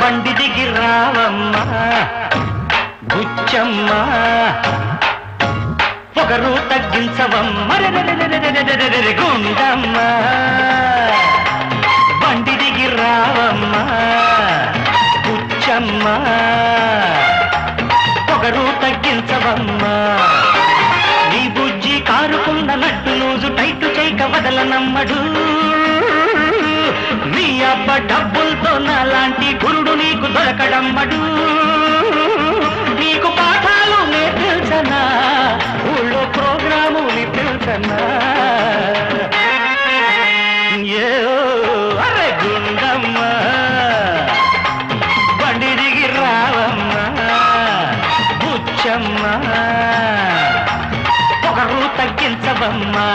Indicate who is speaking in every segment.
Speaker 1: బండి దిగి రావమ్మా గుచ్చమ్మా. పగరు తగ్గించవమ్మ. గుండమ్మ బండి దిగి రావమ్మ పుచ్చమ్మ పొగరు తగ్గించవమ్మ నీ బుజ్జి కారుకున్న నట్టు నూజు టైట్ చేయక వదలనమ్మడు మీ అబ్బ డబ్బులతో నాలాంటి గురుడు నీకు దొరకడమ్మడు కన్నా. ఏ అరే గుండమ్మ బండి దిగి రావమ్మ బుచ్చమ్మ. పొగరు తగ్గించవమ్మా.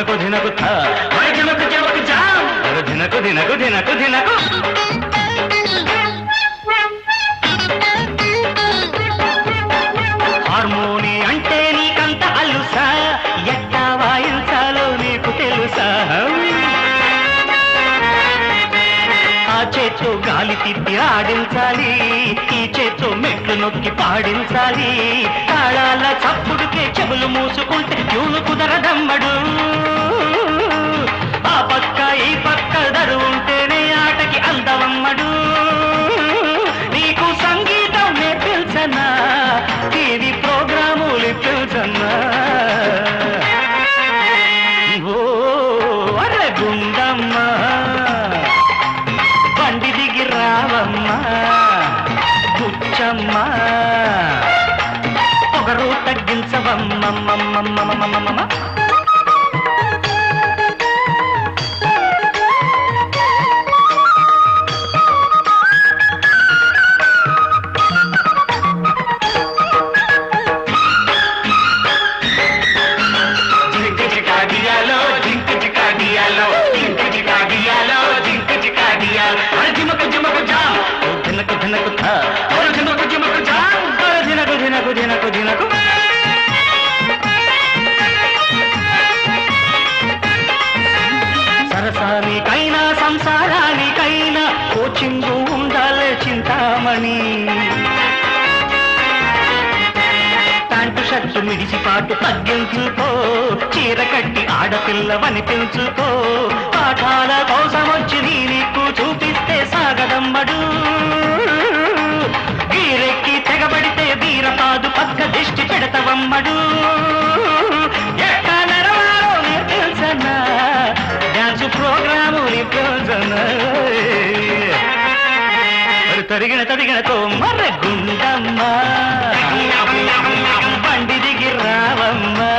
Speaker 1: ధినకు ధినకు థా. అరే జిమక జిమక ధినకు ధినకు ధినకు ధినకు. హార్మోని అంటే నీకంత అల్లుసా ఎట్టా వాయించాలో నీకు తెలుసా? ఆ చేత్తో గాలి తిప్పి ఆడించాలి. ఈ చేత్తో మెట్లు నొక్కి పాడించాలి. తాళాల చప్పుడుకే చెవులు మూసుకుంటే బుచ్చమ్మ బుచ్చమ్మ పొగరు తగ్గించవమ్మమ్మమ్మమ్మమ్మమ్మ చింతామణి ప్యాంటు షర్టు మిడిసి పాటు తగ్గించుకో. చీర కట్టి ఆడపిల్లవని పెంచుకో పాఠాల కోసం మరి మర్ర గుండమ్మ బండి దిగి రావమ్మ.